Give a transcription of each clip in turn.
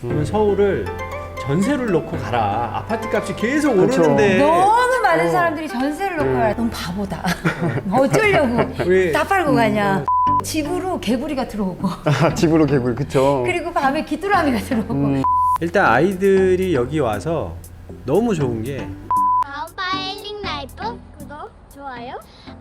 그러면 서울을 전세를 놓고 가라. 아파트 값이 계속 그쵸. 오르는데. 너무 많은 어. 사람들이 전세를 놓고 가요. 너무 바보다. 어쩌려고 우리- 다 팔고 음, 가냐. 집으로 개구리가 들어오고 아, 집으로 개구리 그쵸? 그리고 밤에 귀뚜라미가 들어오고 음. 일단 아이들이 여기 와서 너무 좋은 게 힐링 라이프 구독, 좋아요,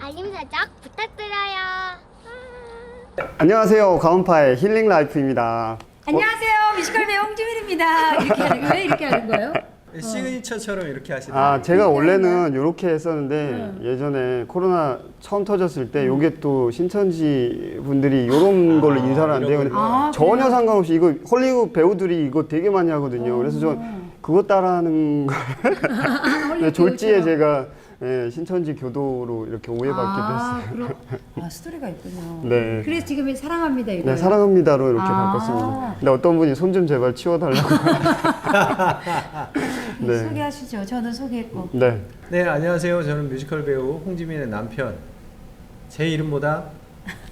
알림 설정 부탁드려요. 아. 안녕하세요. 가온파의 힐링 라이프입니다. 안녕하세요 뮤지컬 배우 홍지민입니다 이렇게 하는 왜 이렇게 하는 거예요? 시그니처처럼 이렇게 하시는 아, 제가 그러니까. 원래는 이렇게 했었는데 예전에 코로나 처음 터졌을 때 요게 또 신천지 분들이 이런 걸로 인사를 한대요. 근데 아, 전혀 그래요? 상관없이 이거 헐리우드 배우들이 이거 되게 많이 하거든요. 그래서 저 그거 따라하는 거 네, 졸지에 배우처럼. 제가 예, 신천지 교도로 이렇게 오해받기도 아, 했어요. 그럼 아 스토리가 있군요. 네. 그래서 지금 사랑합니다 이거. 네, 사랑합니다로 이렇게 아. 바꿨습니다. 근데 어떤 분이 손 좀 제발 치워달라고. 네. 소개하시죠. 저는 소개했고. 네. 네 안녕하세요. 저는 뮤지컬 배우 홍지민의 남편. 제 이름보다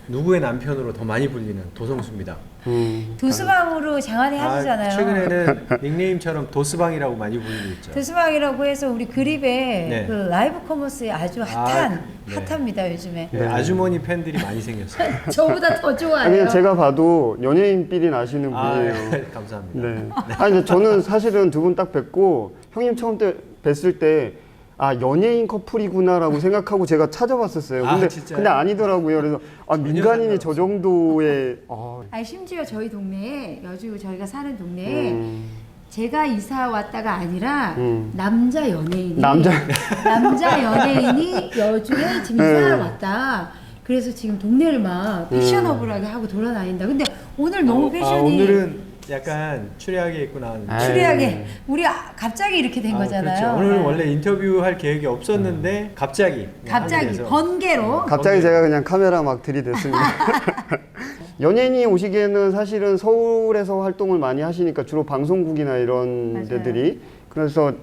누구의 남편으로 더 많이 불리는 도성수입니다. 음. 도수방으로 장안에 하시잖아요. 최근에는 닉네임처럼 도스방이라고 많이 불리고 있죠. 도수방이라고 해서 우리 그립에 네. 그 라이브 커머스에 아주 핫한 아, 네. 핫합니다 요즘에. 네, 아주머니 팬들이 많이 생겼어요. 저보다 더 아니, 좋아해요. 그냥 제가 봐도 연예인 삘이 나시는 아, 분이에요. 네, 감사합니다. 네. 아니, 근데 저는 사실은 두 분 딱 뵙고 형님 처음 때 뵀을 때 아, 연예인 커플이구나라고 생각하고 제가 찾아봤었어요. 아, 근데, 진짜요? 근데 아니더라고요. 그래서 아, 민간인이 저. 정도의. 아, 아니 심지어 저희 동네에 여주 저희가 사는 동네에 음, 제가 이사 왔다가 아니라 음. 남자 연예인이 남자. 남자 연예인이 여주에 지금 이사를 네. 왔다. 그래서 지금 동네를 막 음. 패셔너블하게 하고 돌아다닌다. 근데 오늘 너무 아, 패션이 오늘은 약간 추리하게 입고 나왔는데. 아, 추리하게 우리 아- 갑자기 이렇게 된 아, 거잖아요. 그렇죠. 오늘 네. 원래 인터뷰할 계획이 없었는데 갑자기 갑자기 하게 돼서. 번개로 갑자기 제가 그냥 카메라 막 들이댔습니다. 연예인이 오시기에는 사실은 서울에서 활동을 많이 하시니까 주로 방송국이나 이런 맞아요. 데들이 그래서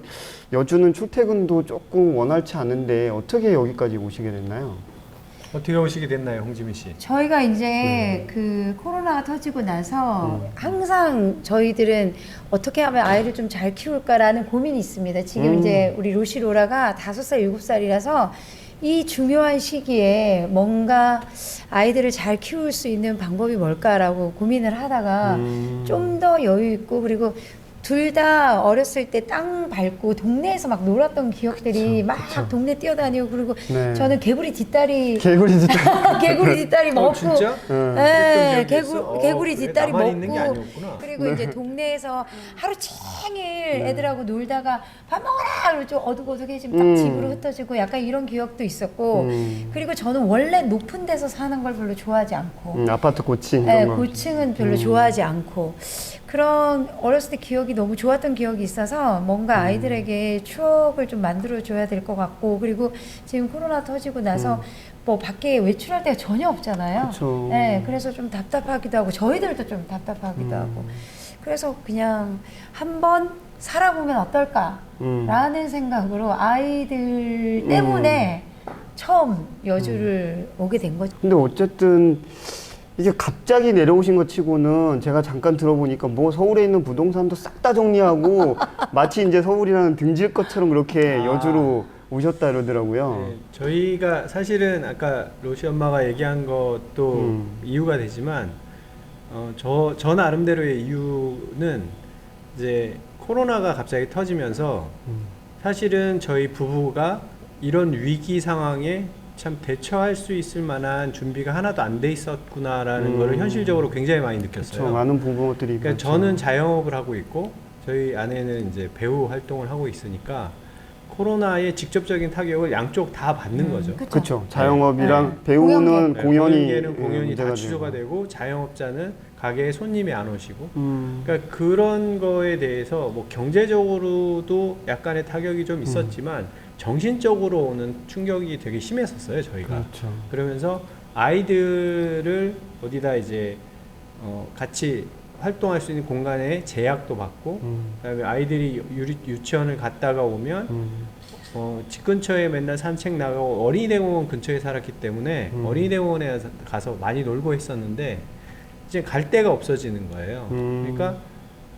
여주는 출퇴근도 조금 원활치 않은데 어떻게 여기까지 오시게 됐나요? 어떻게 오시게 됐나요, 홍지민 씨? 저희가 네. 이제 그 코로나가 터지고 나서 음. 항상 저희들은 어떻게 하면 아이를 좀 잘 키울까라는 고민이 있습니다. 지금 음. 이제 우리 로시 로라가 다섯 살 일곱 살이라서 이 중요한 시기에 뭔가 아이들을 잘 키울 수 있는 방법이 뭘까라고 고민을 하다가 음. 좀 더 여유 있고 그리고 둘 다 어렸을 때 땅 밟고 동네에서 막 놀았던 기억들이 막 동네 뛰어다니고 그리고 네. 저는 개구리 뒷다리 개구리 진짜 개구리 뒷다리 어, 먹고 진짜? 응. 네, 그랬던 기억이 개구? 어, 개구리 그래? 뒷다리 나만 먹고 있는 게 아니었구나. 그리고 이제 동네에서 하루 종일 애들하고 놀다가 밥 먹어라 그러고 좀 어둑어둑해지면 딱 음. 집으로 흩어지고 약간 이런 기억도 있었고 음. 그리고 저는 원래 높은 데서 사는 걸 별로 좋아하지 않고 음, 아파트 고층 네, 이런 거. 고층은 별로 좋아하지 않고 그런 어렸을 때 기억이 너무 좋았던 기억이 있어서 뭔가 음. 아이들에게 추억을 좀 만들어 줘야 될 것 같고 그리고 지금 코로나 터지고 나서 뭐 밖에 외출할 데가 전혀 없잖아요. 음. 그쵸. 네, 그래서 좀 답답하기도 하고 저희들도 좀 답답하기도 음. 하고 그래서 그냥 한번 살아보면 어떨까라는 음. 생각으로 아이들 때문에 처음 여주를 음. 오게 된 거죠. 근데 어쨌든 이게 갑자기 내려오신 것 치고는 제가 잠깐 들어보니까 뭐 서울에 있는 부동산도 싹 다 정리하고 마치 이제 서울이라는 등질 것처럼 그렇게 아. 여주로 오셨다 이러더라고요. 네, 저희가 사실은 아까 로시 엄마가 얘기한 것도 음. 이유가 되지만 어, 저, 저 나름대로의 이유는 이제 코로나가 갑자기 터지면서 음. 사실은 저희 부부가 이런 위기 상황에 참 대처할 수 있을 만한 준비가 하나도 안 돼 있었구나라는 음. 거를 현실적으로 굉장히 많이 그렇죠. 느꼈어요. 많은 부부들이 그러니까 그렇죠. 저는 자영업을 하고 있고 저희 아내는 이제 배우 활동을 하고 있으니까 코로나의 직접적인 타격을 양쪽 다 받는 거죠. 그쵸? 그렇죠. 자영업이랑 네. 배우는 네, 공연이 공연계는 예, 공연이 문제가 다 취소가 되고. 자영업자는 가게에 손님이 안 오시고 음. 그러니까 그런 거에 대해서 뭐 경제적으로도 약간의 타격이 좀 있었지만 정신적으로 오는 충격이 되게 심했었어요 저희가 그렇죠. 그러면서 아이들을 어디다 이제 어 같이 활동할 수 있는 공간에 제약도 받고 음. 그다음에 아이들이 유, 유치원을 갔다가 오면 음. 어, 집 근처에 맨날 산책 나가고 어린이대공원 근처에 살았기 때문에 음. 어린이대공원에 가서- 많이 놀고 했었는데 이제 갈 데가 없어지는 거예요. 음. 그러니까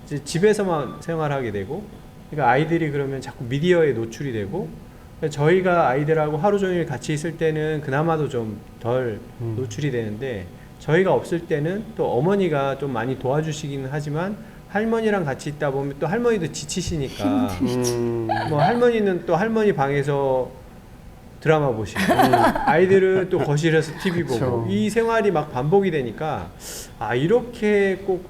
이제 집에서만 생활하게 되고 그러니까 아이들이 그러면 자꾸 미디어에 노출이 되고 저희가 아이들하고 하루 종일 같이 있을 때는 그나마도 좀덜 음. 노출이 되는데 저희가 없을 때는 또 어머니가 좀 많이 도와주시기는 하지만 할머니랑 같이 있다 보면 또 할머니도 지치시니까 음, 뭐 할머니는 또 할머니 방에서 드라마 보시고 아이들은 또 거실에서 TV 보고. 이 생활이 막 반복이 되니까 아 이렇게 꼭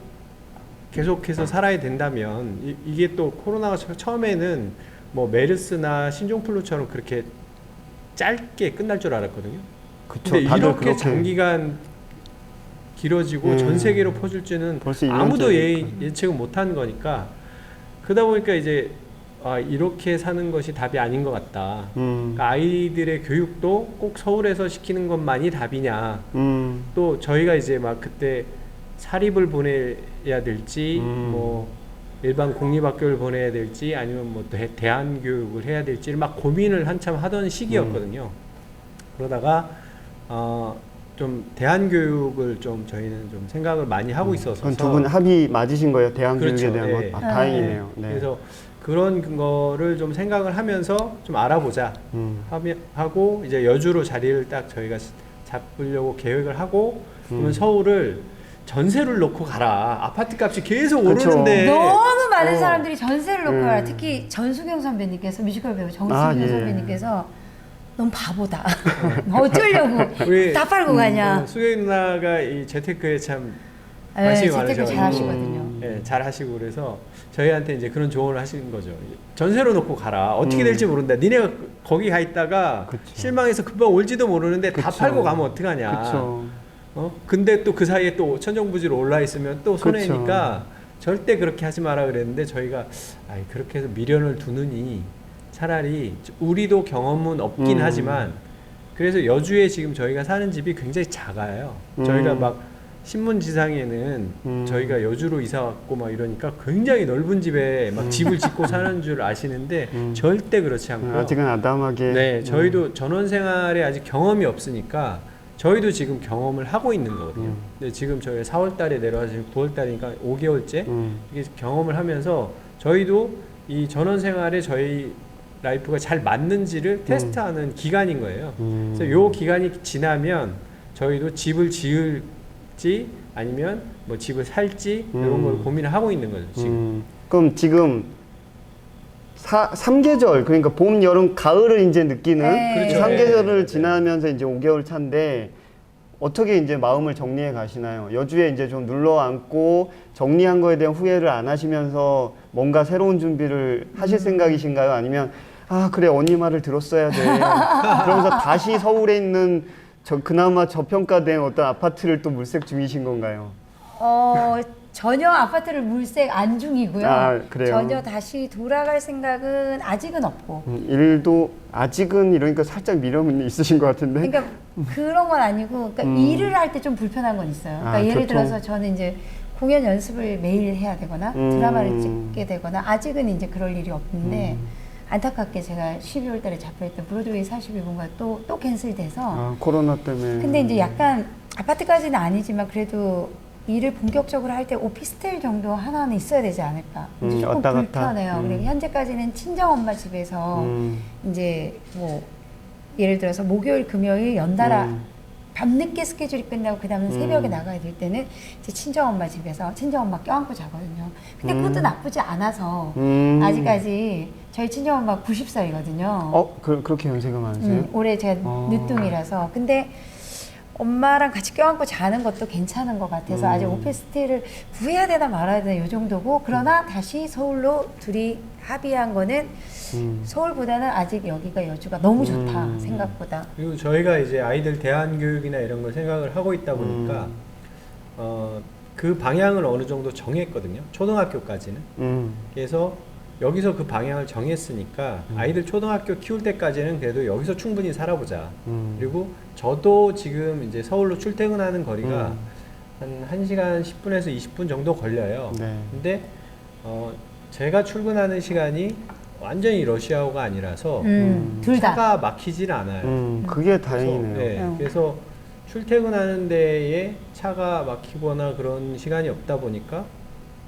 계속해서 살아야 된다면 이, 이게 또 코로나가 처- 처음에는 뭐 메르스나 신종플루처럼 그렇게 짧게 끝날 줄 알았거든요. 그쵸. 근데 이렇게 그렇게 장기간 길어지고 음. 전 세계로 퍼질지는 아무도 예. 예측은 못한 거니까 그러다 보니까 이제 아, 이렇게 사는 것이 답이 아닌 것 같다. 음, 그러니까 아이들의 교육도 꼭 서울에서 시키는 것만이 답이냐. 음, 또 저희가 이제 막 그때 사립을 보내야 될지 음. 뭐 일반 공립학교를 보내야 될지 아니면 뭐 대, 대안 교육을 해야 될지를 막 고민을 한참 하던 시기였거든요. 그러다가 어, 좀 대안 교육을 좀 저희는 좀 생각을 많이 하고 있어서 그건 두분 합의 맞으신 거예요? 대한 그렇죠. 교육에 대한 예. 것? 아, 아, 다행이네요. 네. 그래서 그런 거를 좀 생각을 하면서 좀 알아보자 음, 하고 이제 여주로 자리를 딱 저희가 잡으려고 계획을 하고 그러면 음. 서울을 전세를 놓고 가라 아파트 값이 계속 그쵸. 오르는데 너무 많은 어. 사람들이 전세를 놓고 음. 가요. 특히 전수경 선배님께서 뮤지컬 배우 정수경 아, 예. 선배님께서 너무 바보다. 어쩌려고 우리 다 팔고 가냐. 어, 수경 누나가 이 재테크에 참 예, 관심이 재테크. 잘 하시거든요. 음. 예, 잘 하시고 그래서 저희한테 이제 그런 조언을 하시는 거죠. 전세로 놓고 가라. 어떻게 음. 될지 모른다. 니네가 거기 가 있다가 그쵸. 실망해서 금방 올지도 모르는데 다 그쵸. 팔고 가면 어떡하냐. 그쵸. 어? 근데 또 그 사이에 또 천정부지로 올라 있으면 또 손해니까 절대 그렇게 하지 마라 그랬는데 저희가 아이 그렇게 해서 미련을 두느니 차라리 우리도 경험은 없긴 음. 하지만 그래서 여주에 지금 저희가 사는 집이 굉장히 작아요. 음. 저희가 막 신문 지상에는 음. 저희가 여주로 이사 왔고 막 이러니까 굉장히 넓은 집에 막 집을 짓고 사는 줄 아시는데 음. 절대 그렇지 않고 아직은 아담하게. 네, 음. 저희도 전원 생활에 아직 경험이 없으니까 저희도 지금 경험을 하고 있는 거거든요. 음. 근데 지금 저희 4월 달에 내려와서 지금 9월 달이니까 5개월째 음, 이게 경험을 하면서 저희도 이 전원 생활에 저희 라이프가 잘 맞는지를 테스트하는 기간인 거예요. 음. 그래서 요 기간이 지나면 저희도 집을 지을지 아니면 뭐 집을 살지 이런 음. 걸 고민을 하고 있는 거죠. 지금. 음, 그럼 지금 사, 3계절 그러니까 봄, 여름, 가을을 이제 느끼는 네. 그렇죠. 삼 3계절을 네, 네. 지나면서 이제 5개월 차인데 어떻게 이제 마음을 정리해 가시나요? 여주에 이제 좀 눌러 앉고 정리한 거에 대한 후회를 안 하시면서 뭔가 새로운 준비를 하실 생각이신가요? 아니면 아 그래 언니 말을 들었어야 돼. 그러면서 다시 서울에 있는 저 그나마 저평가된 어떤 아파트를 또 물색 중이신 건가요? 어, 전혀 아파트를 물색 안 중이고요. 아, 그래요? 전혀 다시 돌아갈 생각은 아직은 없고. 음, 일도 아직은 이러니까 살짝 미련은 있으신 것 같은데. 그러니까 그런 건 아니고 그러니까 음. 일을 할 때 좀 불편한 건 있어요. 그러니까 아, 예를 교통. 들어서 저는 이제 공연 연습을 매일 해야 되거나 음. 드라마를 찍게 되거나 아직은 이제 그럴 일이 없는데 음. 안타깝게 제가 12월 달에 잡혀있던 브로드웨이 41분가 또, 또 캔슬돼서 아, 코로나 때문에. 근데 이제 약간 아파트까지는 아니지만 그래도 일을 본격적으로 할 때 오피스텔 정도 하나는 있어야 되지 않을까. 음, 조금 왔다 갔다. 불편해요. 음. 그리고 현재까지는 친정 엄마 집에서 음, 이제 뭐 예를 들어서 목요일 금요일 연달아 음. 밤늦게 스케줄이 끝나고 그 다음에 새벽에 음. 나가야 될 때는 이제 친정 엄마 집에서 친정 엄마 껴안고 자거든요. 근데 음. 그것도 나쁘지 않아서 음. 아직까지 저희 친정 엄마 90살이거든요. 어, 그, 그렇게 연세가 많으세요? 음, 올해 제가 어. 늦둥이라서 근데 엄마랑 같이 껴안고 자는 것도 괜찮은 것 같아서 음. 아직 오피스텔을 구해야 되나 말아야 되나 요 정도고 그러나 다시 서울로 둘이 합의한 거는 음. 서울보다는 아직 여기가 여주가 너무 좋다 음. 생각보다 그리고 저희가 이제 아이들 대안 교육이나 이런 걸 생각을 하고 있다 보니까 음. 어, 그 방향을 어느 정도 정했거든요. 초등학교까지는. 음. 그래서 여기서 그 방향을 정했으니까 음. 아이들 초등학교 키울 때까지는 그래도 여기서 충분히 살아보자. 음. 그리고 저도 지금 이제 서울로 출퇴근하는 거리가 음. 한 1시간 10분에서 20분 정도 걸려요. 네. 근데 어, 제가 출근하는 시간이 완전히 러시아호가 아니라서 음, 둘 다. 차가 막히질 않아요. 음, 그게 다행이네요. 그래서, 네, 음. 그래서 출퇴근하는 데에 차가 막히거나 그런 시간이 없다 보니까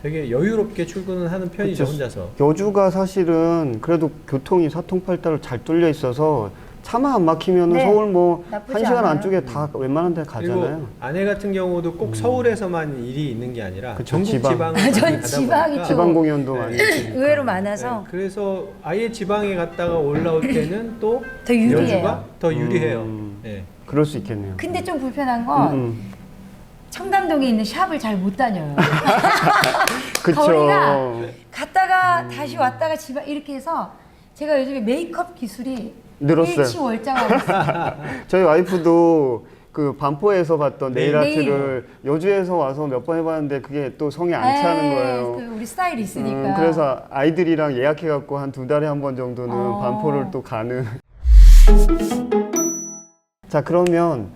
되게 여유롭게 출근을 하는 편이죠 그쵸. 혼자서. 여주가 사실은 그래도 교통이 사통팔달로 잘 뚫려 있어서 차만 안 막히면 네. 서울 뭐 나쁘지 한 시간 않아요. 안쪽에 다 웬만한 데 그리고 가잖아요. 아내 같은 경우도 꼭 서울에서만 일이 있는 게 아니라 그쵸, 전국 지방. 지방 아, 전 지방이 좀- 지방 공연도 네. 많이. 의외로 많아서 네, 그래서 아예 지방에 갔다가 올라올 때는 또 더 유리해요. 여주가 더 유리해요. 음. 네. 그럴 수 있겠네요. 근데 좀 불편한 건 음, 청담동에 있는 샵을 잘 못 다녀요. 그쵸. 거리가 갔다가 음. 다시 왔다가 집에 이렇게 해서 제가 요즘에 메이크업 기술이 늘었어요. 일치월장하고 있어요. 저희 와이프도 그 반포에서 봤던 네. 네일 아트를 여주에서 와서 몇 번 해봤는데 그게 또 성에 안 차는 에이, 거예요. 그 우리 스타일이 있으니까. 음, 그래서 아이들이랑 예약해갖고 한 두 달에 한 번 정도는 어. 반포를 또 가는. 자 그러면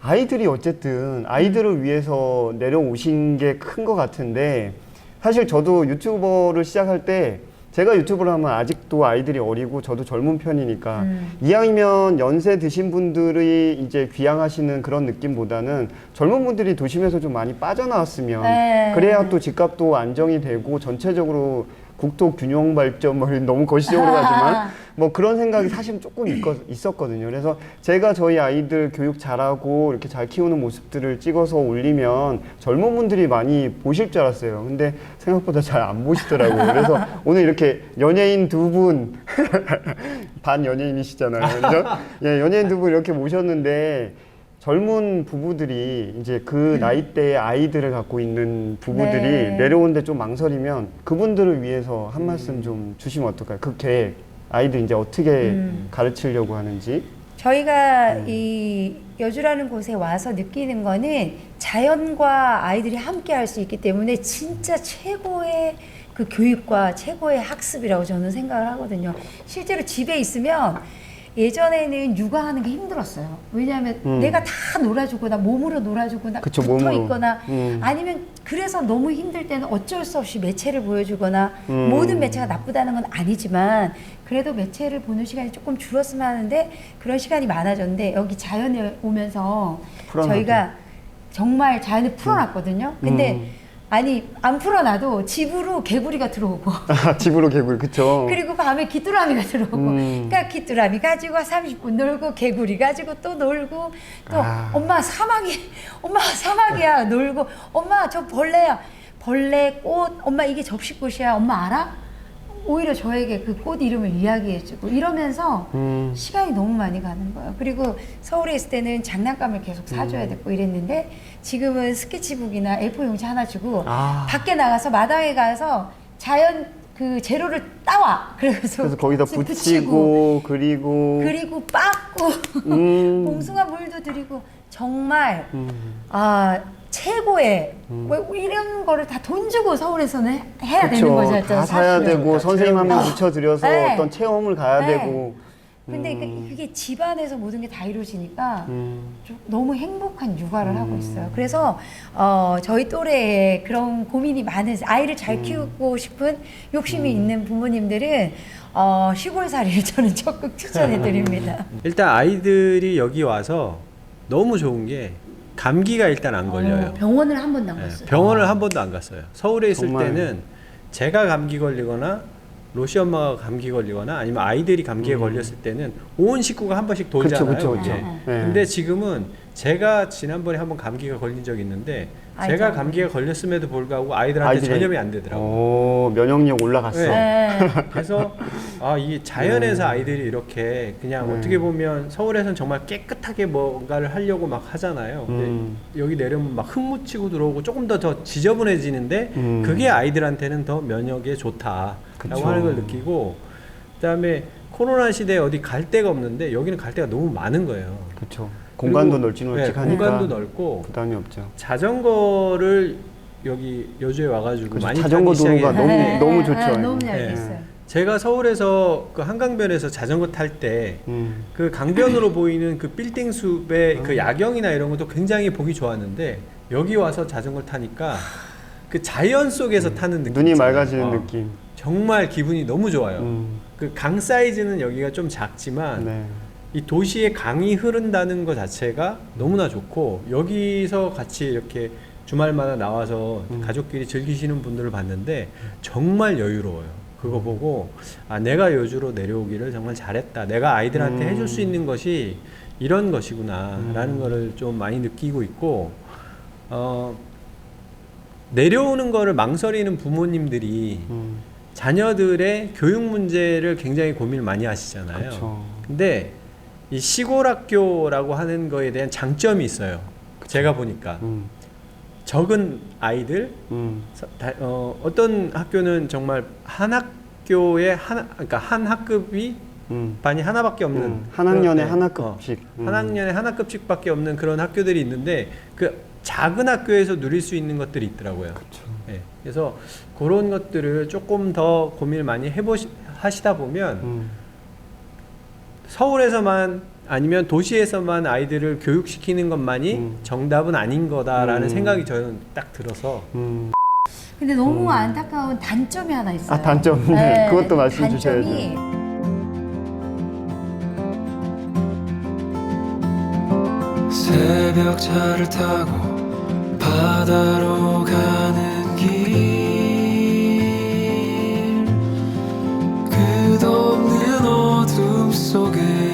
아이들이 어쨌든 아이들을 위해서 내려오신 게 큰 것 같은데 사실 저도 유튜버를 시작할 때 제가 유튜브를 하면 아직도 아이들이 어리고 저도 젊은 편이니까 음. 이왕이면 연세 드신 분들이 이제 귀향하시는 그런 느낌보다는 젊은 분들이 도심에서 좀 많이 빠져나왔으면 네. 그래야 또 집값도 안정이 되고 전체적으로 국토 균형 발전 뭐 너무 거시적으로 가지만 뭐 그런 생각이 사실 조금 있거, 있었거든요. 그래서 제가 저희 아이들 교육 잘하고 이렇게 잘 키우는 모습들을 찍어서 올리면 젊은 분들이 많이 보실 줄 알았어요. 근데 생각보다 잘 안 보시더라고요. 그래서 오늘 이렇게 연예인 두 분, 반 연예인이시잖아요. 그죠? 예, 연예인 두 분 이렇게 모셨는데 젊은 부부들이 이제 그 나이대의 아이들을 갖고 있는 부부들이 네. 내려오는데 좀 망설이면 그분들을 위해서 한 말씀 좀 주시면 어떨까요? 그 계획 아이들 이제 어떻게 음. 가르치려고 하는지 저희가 음. 이 여주라는 곳에 와서 느끼는 거는 자연과 아이들이 함께 할 수 있기 때문에 진짜 최고의 그 교육과 최고의 학습이라고 저는 생각을 하거든요. 실제로 집에 있으면 예전에는 육아하는 게 힘들었어요. 왜냐하면 음. 내가 다 놀아주거나 몸으로 놀아주거나 그쵸, 붙어 몸으로. 있거나 음. 아니면 그래서 너무 힘들 때는 어쩔 수 없이 매체를 보여주거나 음. 모든 매체가 나쁘다는 건 아니지만 그래도 매체를 보는 시간이 조금 줄었으면 하는데 그런 시간이 많아졌는데 여기 자연에 오면서 풀어놔도. 저희가 정말 자연을 풀어놨거든요. 근데 음. 아니 안 풀어놔도 집으로 개구리가 들어오고 아, 집으로 개구리 그쵸? 그리고 밤에 귀뚜라미가 들어오고 음. 그러니까 귀뚜라미 가지고 30분 놀고 개구리 가지고 또 놀고 또 아. 엄마 사막이 엄마 사막이야 놀고 엄마 저 벌레야 벌레 꽃 엄마 이게 접시꽃이야 엄마 알아? 오히려 저에게 그 꽃 이름을 이야기해주고 이러면서 음. 시간이 너무 많이 가는 거예요. 그리고 서울에 있을 때는 장난감을 계속 사줘야 음. 됐고 이랬는데 지금은 스케치북이나 A4 용지 하나 주고 아. 밖에 나가서 마당에 가서 자연 그 재료를 따와. 그래서, 그래서 거기다 붙이고, 붙이고 그리고 그리고 빻고 음. 봉숭아 물도 드리고 정말 음. 아 최고의 음. 왜 이런 거를 다 돈 주고 서울에서는 해- 해야 그쵸. 되는 거죠. 다 사야 사실은. 되고 선생님 한명 어. 붙여드려서 네. 어떤 체험을 가야 네. 되고 근데 그- 음. 그게 집안에서 모든 게 다 이루어지니까 음. 좀 너무 행복한 육아를 하고 있어요. 그래서 어, 저희 또래에 그런 고민이 많은 아이를 음. 잘 키우고 싶은 욕심이 있는 부모님들은 어, 시골살이를 저는 적극 추천해 드립니다. 일단 아이들이 여기 와서 너무 좋은 게 감기가 일단 안 걸려요. 어, 병원을 한 번도 안 네, 갔어요. 병원을 한 번도 안 갔어요. 서울에 있을 정말. 때는 제가 감기 걸리거나 로시 엄마가 감기 걸리거나 아니면 아이들이 감기에 걸렸을 때는 온 식구가 한 번씩 돌잖아요. 음. 그쵸, 그쵸, 그쵸. 예. 네. 근데 지금은 제가 지난번에 한번 감기가 걸린 적이 있는데 아이들. 제가 감기가 걸렸음에도 불구하고 아이들한테 아이들이- 전염이 안 되더라고요. 오, 면역력 올라갔어. 네. 네. 그래서 아 이게 자연에서 아이들이 이렇게 그냥 음. 어떻게 보면 서울에서는 정말 깨끗하게 뭔가를 하려고 막 하잖아요. 근데 음. 여기 내려오면 막 흙 묻히고 들어오고 조금 더 더 지저분해지는데 음. 그게 아이들한테는 더 면역에 좋다 라고 그쵸. 하는 걸 느끼고 그다음에 코로나 시대에 어디 갈 데가 없는데 여기는 갈 데가 너무 많은 거예요. 그렇죠. 공간도 널찍널찍하니까 네, 공간도 넓고 부담이 없죠. 자전거를 여기 여주에 와가지고 그렇죠. 많이 자전거 도로가 너무- 너무 좋죠. 네, 너무 네. 잘 네. 제가 서울에서 그 한강변에서 자전거 탈 때그 음. 강변으로 보이는 그 빌딩 숲의 그 야경이나 이런 것도 굉장히 보기 좋았는데 여기 와서 자전거 타니까 그 자연 속에서 타는 느낌 눈이. 맑아지는 어, 느낌. 정말 기분이 너무 좋아요. 음. 그강 사이즈는 여기가 좀 작지만 네. 이 도시에 강이 흐른다는 것 자체가 너무나 좋고 여기서 같이 이렇게 주말마다 나와서 음. 가족끼리 즐기시는 분들을 봤는데 정말 여유로워요. 그거 보고 아 내가 여주로 내려오기를 정말 잘했다. 내가 아이들한테 음. 해줄 수 있는 것이 이런 것이구나라는 음. 거를 좀 많이 느끼고 있고 어 내려오는 거를 망설이는 부모님들이 음, 자녀들의 교육 문제를 굉장히 고민을 많이 하시잖아요. 그렇죠. 근데 이 시골 학교라고 하는 거에 대한 장점이 있어요. 제가 보니까 음, 적은 아이들 음, 서- 다- 어, 어떤 학교는 정말 한 학교에 한 그러니까 한 학급이 음. 반이 하나밖에 없는 음, 한 학년에 그런- 한 네, 어, 학급씩. 음. 한 학년에 한 학급씩밖에 없는 그런 학교들이 있는데 그 작은 학교에서 누릴 수 있는 것들이 있더라고요. 그렇죠. 네, 그래서 그런 것들을 조금 더 고민을 많이 해보시 하시다 보면 음, 서울에서만 아니면 도시에서만 아이들을 교육시키는 것만이 음. 정답은 아닌 거다라는 음. 생각이 저는 딱 들어서 음. 근데 너무 음. 안타까운 단점이 하나 있어요. 아, 단점. 네, 그것도 말씀 주셔야죠. 단점이 새벽 차를 타고 바다로 가는